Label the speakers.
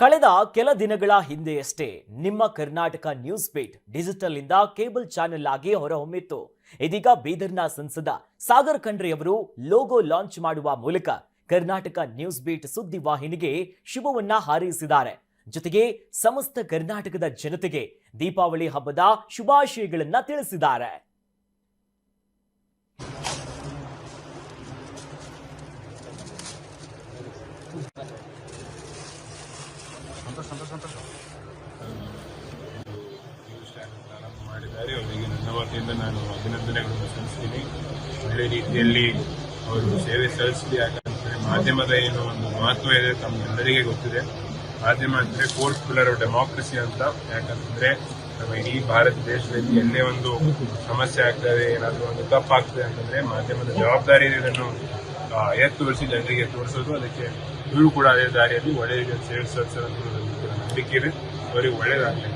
Speaker 1: ಕಳೆದ ಕೆಲ ದಿನಗಳ ಹಿಂದೆಯಷ್ಟೇ ನಿಮ್ಮ ಕರ್ನಾಟಕ ನ್ಯೂಸ್ ಬೀಟ್ ಡಿಜಿಟಲ್ ಇಂದ ಕೇಬಲ್ ಚಾನೆಲ್ ಆಗಿ ಹೊರಹೊಮ್ಮಿತ್ತು. ಇದೀಗ ಬೀದರ್ನ ಸಂಸದ ಸಾಗರ್ ಖಂಡ್ರೆಯವರು ಲೋಗೋ ಲಾಂಚ್ ಮಾಡುವ ಮೂಲಕ ಕರ್ನಾಟಕ ನ್ಯೂಸ್ ಬೀಟ್ ಸುದ್ದಿ ವಾಹಿನಿಗೆ ಶುಭವನ್ನ ಹಾರೈಸಿದ್ದಾರೆ. ಜೊತೆಗೆ ಸಮಸ್ತ ಕರ್ನಾಟಕದ ಜನತೆಗೆ ದೀಪಾವಳಿ ಹಬ್ಬದ ಶುಭಾಶಯಗಳನ್ನ ತಿಳಿಸಿದ್ದಾರೆ.
Speaker 2: ನ್ಯೂಸ್ ಸಂತೋಷ ಪ್ರಾರಂಭ ಮಾಡಿದ್ದಾರೆ ಅವರಿಗೆ ನನ್ನ ವತಿಯಿಂದ ನಾನು ಅಭಿನಂದನೆಗಳನ್ನು ಸಲ್ಲಿಸ್ತೀನಿ ಒಳ್ಳೆ ರೀತಿಯಲ್ಲಿ ಅವರು ಸೇವೆ ಸಲ್ಲಿಸಲಿ ಯಾಕಂತಂದರೆ ಮಾಧ್ಯಮದ ಏನು ಒಂದು ಮಹತ್ವ ಇದೆ ತಮ್ಮೆಲ್ಲರಿಗೆ ಗೊತ್ತಿದೆ ಮಾಧ್ಯಮ ಅಂದ್ರೆ ಫೋರ್ತ್ ಪಿಲ್ಲರ್ ಆಫ್ ಡೆಮಾಕ್ರಸಿ ಅಂತ ಯಾಕಂದ್ರೆ ನಮ್ಮ ಇಡೀ ಭಾರತ ದೇಶದಲ್ಲಿ ಎಲ್ಲೇ ಒಂದು ಸಮಸ್ಯೆ ಆಗ್ತದೆ ಏನಾದರೂ ಒಂದು ತಪ್ಪಾಗ್ತದೆ ಅಂತಂದ್ರೆ ಮಾಧ್ಯಮದ ಜವಾಬ್ದಾರಿ ಇದೆ ಇದನ್ನು ಎತ್ತು ಜನರಿಗೆ ತೋರಿಸೋದು, ಅದಕ್ಕೆ ಇವರು ಕೂಡ ಅದೇ ದಾರಿಯಲ್ಲಿ ಒಳ್ಳೆಯ ಸೇವೆ ಸಲ್ಲಿಸೋದು ಅಂತ ನನಗೆ ಕೂಡ